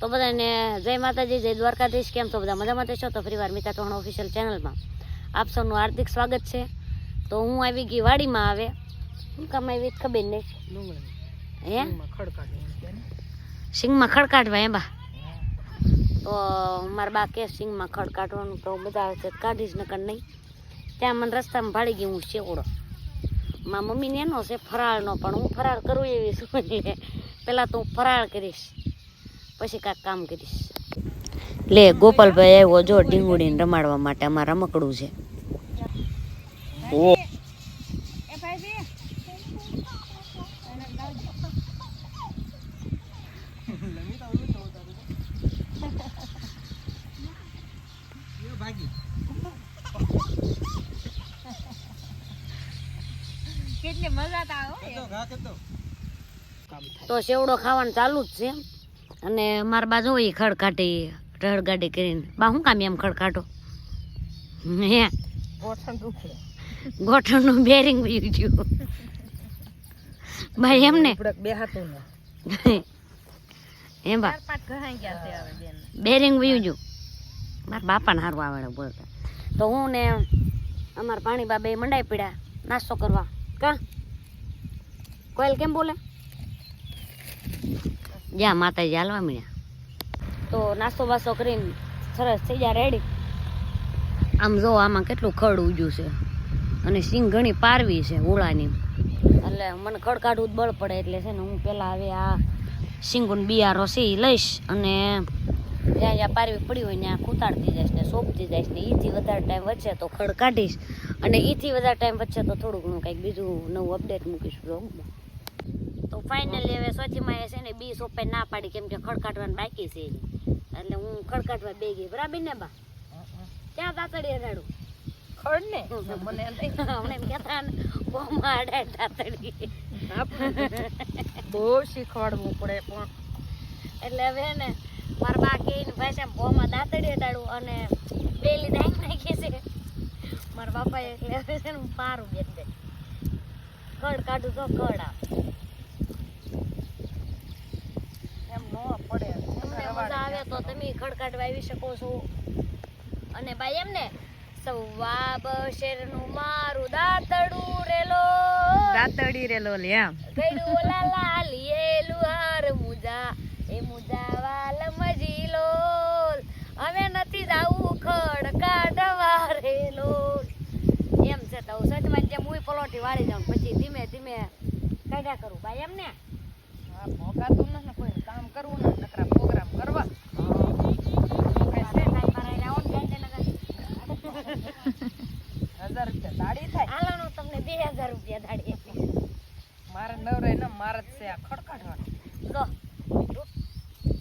તો બધાને જય માતાજી, જય દ્વારકાધીશ. કેમ છો બધા મજામાં? છો તો ફરીવાર મિતા ચૌહાણ ઓફિશિયલ ચેનલમાં આપ સૌનું હાર્દિક સ્વાગત છે. તો હું આવી ગઈ વાડીમાં આવે શું કામ આવી? ખબર નહીં હે? સિંગમાં ખડ કાઢવા એ બા. તો મારા બા કે સિંગમાં ખડ કાઢવાનું તો બધા છે, કાઢીશ નકર નહીં. ત્યાં મને રસ્તામાં ભાડી ગઈ હું શેવડો. મારા મમ્મીને એનો છે, ફરાળનો પણ. હું ફરાળ કરું એવી શું પહેલાં તો હું ફરાળ કરીશ. પછી કાંક કામ કરીશ. લે ગોપાલભાઈ આવ્યો જો ઢીંગુડીને રમાડવા માટે. અમારે રમકડું છે. તો તો સેવડો ખાવાનું ચાલુ જ છે. અને મારા બાજુ એ ખડ કાઢી રડગાડી કરીને. બા શું કામ એમ ખડ કાઢો હે ગોઠણનું બેરિંગ વયું ગયું. ભાઈ એમને થોડાક બે હાથું એમ બા? બેરિંગ વયું ગયું. મારા બાપાને સારું આવડે બોલતા. તો હું ને અમારા પાણી બા બે મંડાઈ પીડ્યા નાસ્તો કરવા. કા? કોયલ કેમ બોલે? જ્યાં માતાજી હાલવા મળ્યા. તો નાસ્તો બાસ્તો કરીને સરસ થઈ જાય રેડી આમ જો આમાં કેટલું ખડ ઉજ્યું છે. અને સિંગ ઘણી પારવી છે ઓળાની. એટલે મને ખડ કાઢવું જ બળ પડે એટલે છે ને હું પહેલાં હવે આ સિંગુન બિયારો છે લઈશ અને જ્યાં જ્યાં પારવી પડી હોય ત્યાં ખૂતાડતી જઈશ ને સોંપતી જઈશ ને એથી વધારે ટાઈમ વચ્ચે તો ખડ કાઢીશ. અને એથી વધારે ટાઈમ વચ્ચે તો થોડું ઘણું કંઈક બીજું નવું અપડેટ મૂકીશ. બ્લોગમાં તો ફાઇનલી હવે સોચીમાં એ છે ને બી સોપે ના પાડી કેમ કે ખડ બાકી છે એટલે હું ખડકાટવા બે ગઈ. બરાબર ને બા? ક્યાં તાતડી અડાડું? ખડ ને મને હમણાં એમ કહેતા ને બોમાં અડાડ તાતડી બહુ શીખવાડવું પડે પણ. એટલે હવે ને મારા બા કે ભાષા ભોમાં દાંતડી અડાડું. અને બેલી નાખી નાખી છે. મારા બાપાએ એટલે હવે છે ને પારું બેન દે ખડ કાઢું તો ખડ આપ એમ ન પડે તમને મજા આવે તો તમે ખડખડ વાવી આવી શકો છો. અને ભાઈ એમ ને સવા બશેરનું મારું દાતડું રેલો. દાતડી રેલો લે આમ ગયડું ઓલા લાલીએ લુહાર મુજા એ મુજા વાલ મજીલો હવે નથી જાવું ખડ કાઢવા રેલો. એમ છે તો સચમાં જેમ હું પલોટી વાળી જાઉં પછી ધીમે ધીમે કાઢ્યા કરું. ભાઈ એમ ને આ નથી કોઈ કામ કરવું ને નકરા પ્રોગ્રામ કરવા હજાર રૂપિયા દાડી થાય હાલાનું તમને બે હજાર રૂપિયા દાડી મારે નવરાય ને મારે જ છે આ ખડ કાઢવાનું તો રૂ-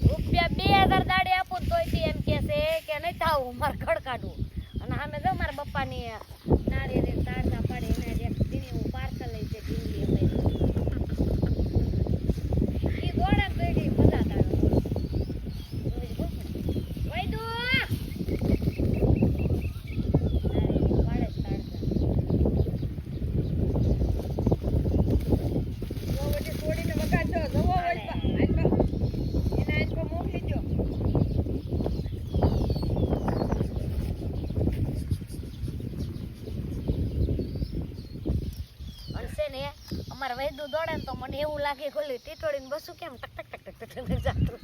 રૂપિયા બે હજાર દાડી આપું ને તોય તે એમ કે છે કે નહીં થાવું મારે ખડ કાઢવું અને સામે જો મારા પપ્પાની નારિયેળ તાળતા પડે એના જે દીની હું પાર્સલ લઈ છે ઢીંગલી અમે ઈ દોડે તો એની મજા તારે વૈદુ પાડે જ તાળતા જો વળી છોડીને વગાડજો જવો હોય તો આટલો એને આટલો મોકલી દો અને છે ને અમારે વૈદુ દોડે ને એવું લાગે ખોલી ટીટોળીને બસું કેમ ટક ટક ટક ટક ટક જાતું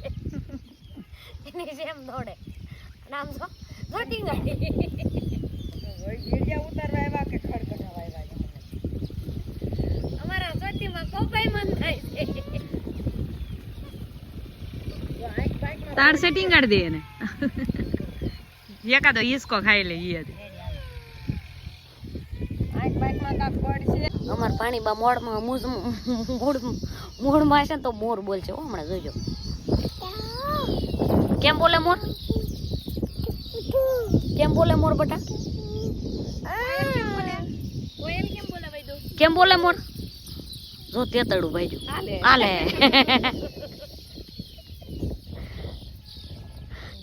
એની જેમ દોડે. અને આમ જો જોટી ગાડી ઉતારવા આવ્યા કે ખડ કઢાવા આવ્યા અમારા ચોટીમાં કોપાઈ મન થાય છે. તાર સેટિંગ કરી દે એને. એકાદો હિસકો ખાઈ લે ઈ હતી આંખ બાઈકમાં કાંક પડશે અમાર પાણી બા મોડમાં મૂજ મૂળ મૂળમાં હશે ને તો મોર બોલશે. હો હમણાં જોજો કેમ બોલે મોર? કેમ બોલે મોર બટા? કેમ બોલે વૈદુ કેમ બોલે મોર? જો તે તડું ભાઈ હાલે.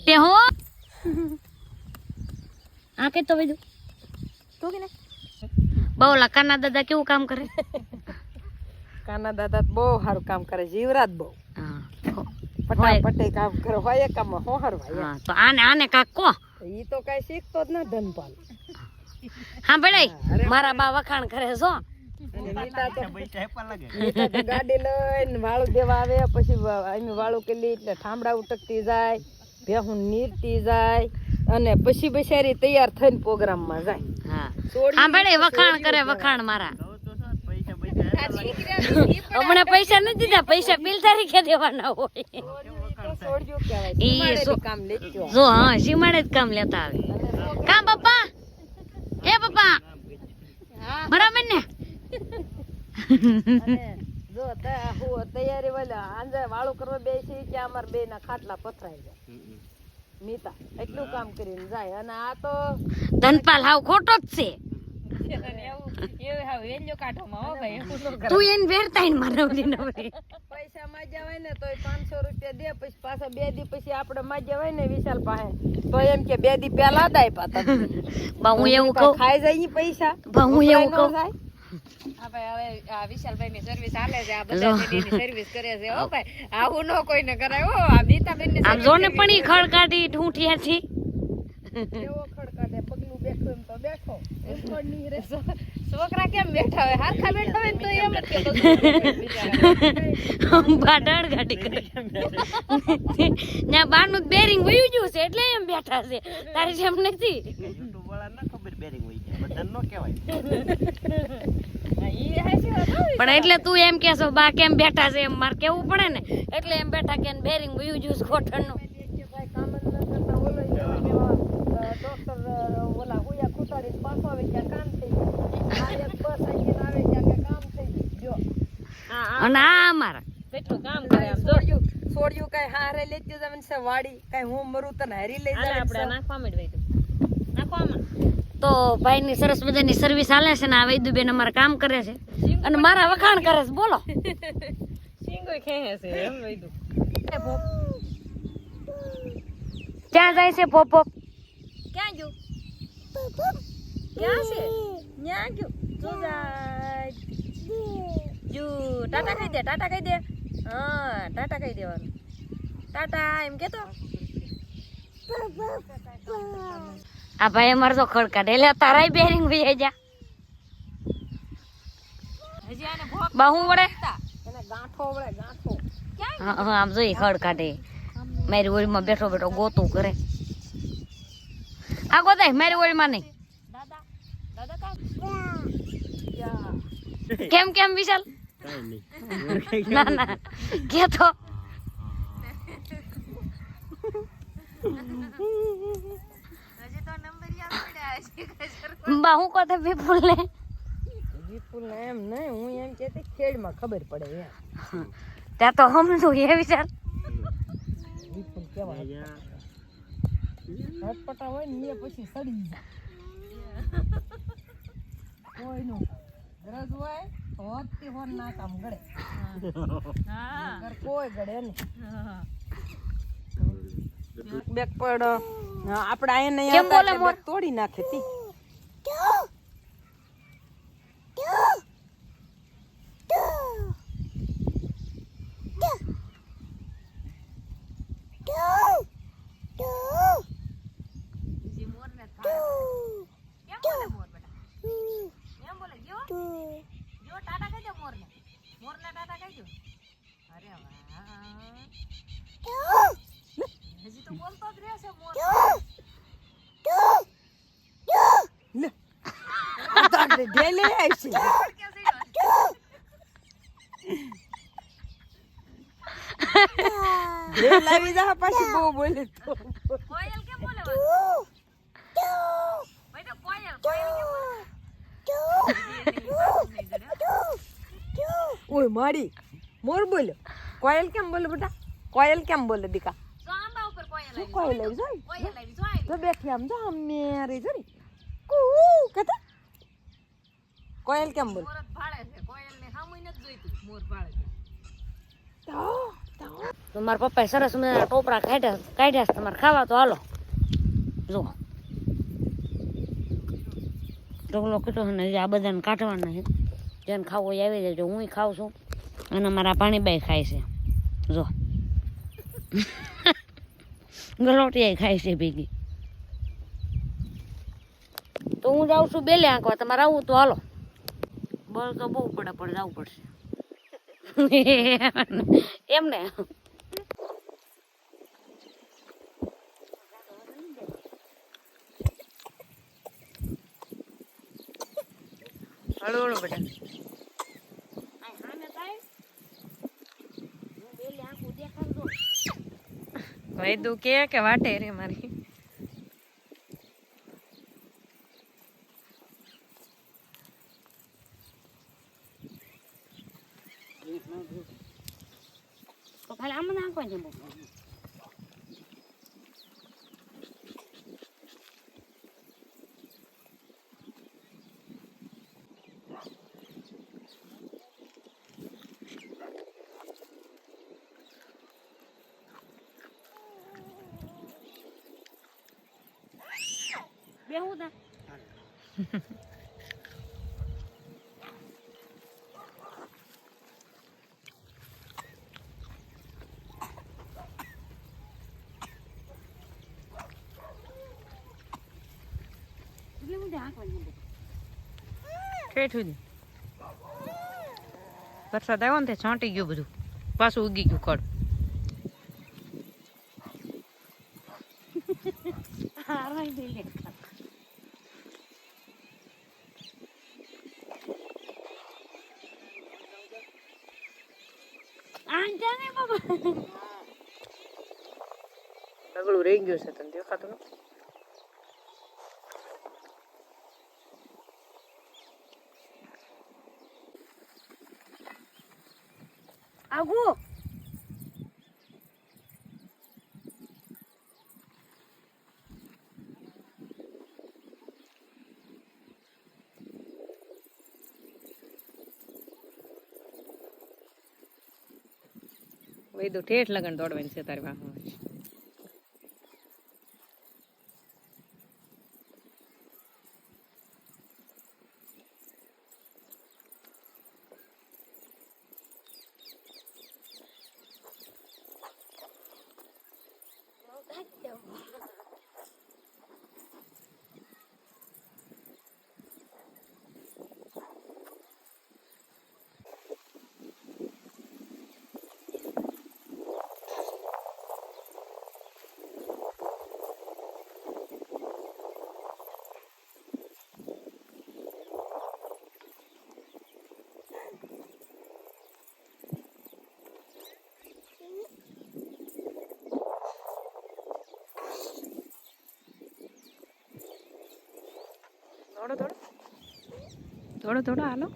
તે હો. આ કે તો ભાઈ તું કે ને? બાવલા કાના દાદા કેવું કામ કરે? કાના દાદા બહુ સારું કામ કરે જીવરાત બહુ. હા ફટાફટે કામ કરે હોય કામ હોહર ભાઈ તો આને આને કાક કો ઈ તો કઈ શીખતો જ ના ધનપાલ. હા ભડાઈ મારા બા વખાણ કરે છો ગાડી લઈને વાળું દેવા આવે પછી અમે વાળું કેલી એટલે ઠામડા ઉટકતી જાય ભેહું નીરતી જાય અને પછી બિચારી તૈયાર થઈને પ્રોગ્રામમાં જાય. ભડાઈ વખાણ કરે વખાણ મારા. હમણાં પૈસા નથી દીધા પૈસા બિલ તારીખે દેવાના હોય. જો હા સીમાડે જ કામ લેતા આવે. કામ પપ્પા? એ પપ્પા? બરાબર ને જો તૈયારી વાળા આંજે વાળું કરવા બેસી કે અમાર બે ના ખાટલા પથરાઈ જાય નીતા એટલું કામ કરીને જાય. અને આ તો ધનપાલ હાવ ખોટો જ છે. તું એને વેરતા નવરી પૈસા માજ્યા હોય ને તોય પાંચસો રૂપિયા દે પછી પાછા બે દી પછી આપણે માજ્યા હોય ને વિશાલ પાસે તો એમ કે બે દી પેલા દાય પાતા હું એવું કહું. ખાઈ જાય પૈસા. બા હું એવું કહું. આમ જો ને પણ ઈ ખડ કાઢી ઠૂઠિયા થી એવો પગલું બેઠું એમ તો બેઠો. ઉખડની રે. છોકરા કેમ બેઠા હોય? હારખા બેઠા હોય તો એમ જ કે ગાડી કરે. ત્યાં બારનું બેરિંગ વયું ગયું છે એટલે એમ બેઠા છે. તારી જેમ નથી. પણ એટલે તું એમ કેશો બા કેમ બેઠા છે? એમ મારે કેવું પડે ને. એટલે એમ બેઠા કે બેરિંગ વયું જ્યુસ છે ખોટરનું કામ જ ન કરતા ઓલો ઈ આવે કેવા, અ, ડોક્ટર અ, ઓલા હુયા ખૂટાડીને પાછો આવે ત્યાં કામ થઈ જાય આ એક બસ આવીને આવે ત્યાં કે કામ થઈ જાય જો અને આ અમારા. કેટલું કામ કરે આમ જો. છોડ્યું કઈ હારે લેતી જમીન છે વાડી કઈ હું મરું તને હારી લઈ જાય આપણે નાખવા માંડવા નાખવામાં? તો ભાઈની સરસ મજાની સર્વિસ હાલે છે ને આ વૈદુબેન અમારે કામ કરે છે. અને મારા વખાણ કરે છે. બોલો. સિંગો ખેહે છે એમ વૈદું ક્યાં જાય છે પોપ પોપ ક્યાં ગયું? ક્યાં છે? ન્યા ગયું. જો જાય. જુ ટાટા કહી દે ટાટા કહી દે. હા ટાટા કહી દેવાનું. ટાટા એમ કેતો? આ ભાઈ અમારે તો ખડ કાઢે એટલે તારાય બેરિંગ ભાઈ જા. હજી આને બા, હું વડે હા આમ જોઈએ ખડ મારી ઓળીમાં બેઠો બેઠો ગોતું કરે. આ ગોતાય મારી ઓળીમાં નહીં. કેમ કેમ, વિશાલ? ના ના, કે તો? બા હું કોતે વિપુલ ને વિપુલ ને એમ નહીં હું એમ કહેતી ખેડમાં ખબર પડે એમ. ત્યાં તો સમજુ એ વિચાર. વિપુલ કેવા હટપટા હોય ને એ પછી સડી જાય. કોઈનું ગરજ હોય તો હોતથી હોન ના કામ ગળે. હા. કોઈ ગળે નહીં. બેક પડ. આપણે આયા નહીં કેમ બોલે મોર? તોડી નાખે તી. અરે વાહ. હજી તો બોલતો જ રહેશે મોર લે ઉતાર ઢેલે આવશે ઢેલ આવી જા પાછી બહુ બોલે તો. કોયલ કેમ બોલે બેટા કોયલ કોયલ કેમ બોલે? ઓય મારી મોર બોલ્યો કોયલ કેમ બોલે બેટા? કોયલ કેમ બોલે દીકા? કોયલ આવી. જાય તો બેઠી આમ જો આમ મેરે જો ને. કુ કતા કોયલ કેમ બોલે? મોર જ ભાળે છે કોયલ ને સામુય નથી જોઈતું મોર ભાળે છે. તો તો તો મારા પપ્પાએ સરસ મજાના ટોપરા કાઢ્યા કાઢ્યા તમારે ખાવા તો હાલો. જો. ઢોકલો કીધો છે ને હજી આ બધાને કાઢવાના છે. જેને ખાવું હોય એ આવી જાય હું ખાઉં છું. અને મારા પાણીબાઈ ખાય છે. જો. ગલોટિયા ખાય છે ભેગી. તો હું જાઉં છું બેલે આંકવા તમારે આવું તો હાલો. બળ તો બહુ પડે પણ જવું પડશે. એમ ને હળુ હળુ બેટા. વૈદુ કે કે વાટે રે મારી? તો ખાલી આમાં નાખવાનું છે બપોરે. બેહું તા એટલે હું નાખવાનું છે ઠેઠ સુધી વરસાદ આવ્યો ને તે છાંટી ગયું બધું. પાછું ઉગી ગયું કડ ડગલું રહી ગયું છે તને દેખાતું નથી? વૈદુ ઠેઠ લગન દોડવાની છે તારી વાહ. દોડો દોડો દોડો દોડો હાલો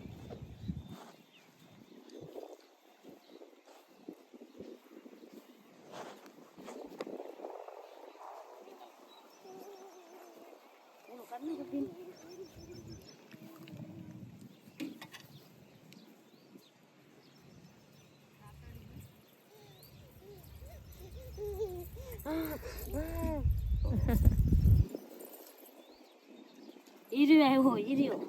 ઈર્યો આવ્યો ઈર્યો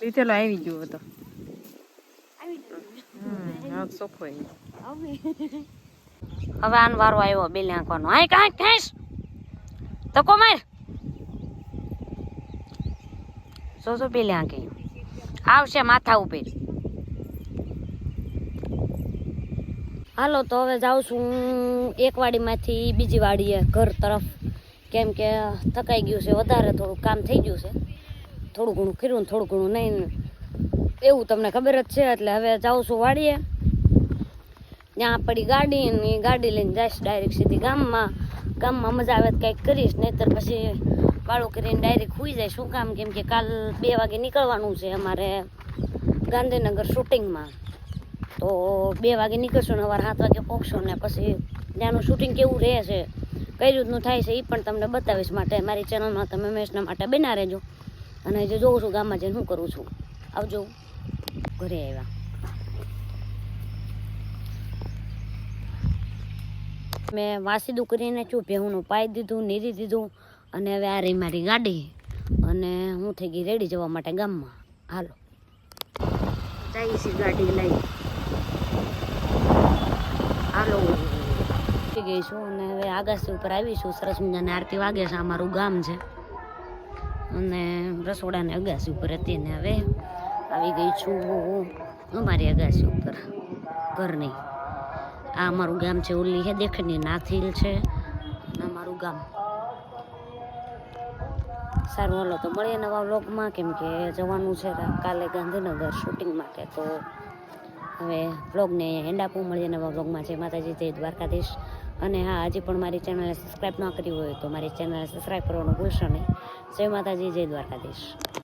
લીધેલો આવી ગયો હતો આવી હવે ચોખ્ખો હવે આન વારો આવ્યો બેલે લાંકવાનો આય કાંઈ ખેંચ તકો માર. સો સો બે આંકે આવશે માથા ઉપર. હાલો તો હવે જાઉં છું હું એક વાડીમાંથી બીજી વાડીએ ઘર તરફ. કેમ કે થકાઈ ગયું છે વધારે થોડું કામ થઈ ગયું છે. થોડું ઘણું કર્યું ને થોડું ઘણું નહીં. એવું તમને ખબર જ છે એટલે હવે જાઉં છું વાડીએ. ત્યાં પડી ગાડી ને ગાડી લઈને જઈશ ડાયરેક્ટ સીધી ગામમાં. ગામમાં મજા આવે તો કંઈક કરીશ, નહીતર પછી વાળું કરીને ડાયરેક્ટ સુઈ જાય. શું કામ? કેમ કે કાલ બે વાગે નીકળવાનું છે અમારે ગાંધીનગર શૂટિંગમાં તો બે વાગે નીકળશું ને સવારે સાત વાગે પહોંચશું ને પછી ત્યાંનું શૂટિંગ કેવું રહે છે, કઈ રીતનું થાય છે એ પણ તમને બતાવીશ માટે. મારી ચેનલમાં તમે મેચના માટે બના રહેજો. અને જે જોઉં છું ગામમાં જઈને હું કરું છું. આવજો. ઘરે આવ્યા. મેં વાસીદું કરીને છું ભેહુંનું પાઈ દીધું, નીરી દીધું અને હવે આ રહી મારી ગાડી. અને હું થઈ ગઈ રેડી જવા માટે ગામમાં. હાલો. જઈ છે ગાડી લઈ. હાલો. થઈ ગઈ છું અને હવે આગાસી ઉપર આવીશું સરસ મજાની આરતી વાગે છે. અમારું ગામ છે. અને રસોડાને અગાસી ઉપર હતી ને હવે આવી ગઈ છું અમારી અગાસી ઉપર. ઘરની. આ અમારું ગામ છે, ઉલ્લી હે દેખની નાથીલ છે. અને અમારું ગામ. સારું, હાલો, તો મળીએ નવા વ્લોગમાં. કેમ કે જવાનું છે કાલે ગાંધીનગર શૂટિંગ માટે. તો હવે વ્લોગને હેન્ડ આપવું મળીએ નવા વ્લોગમાં. છે માતાજી, જય દ્વારકાધીશ. અને હા, હજી પણ મારી ચેનલને સબસ્ક્રાઈબ ન કરી હોય તો મારી ચેનલને સબસ્ક્રાઈબ કરવાનું ભૂલશો નહીં. જય માતાજી, જય દ્વારકાધીશ.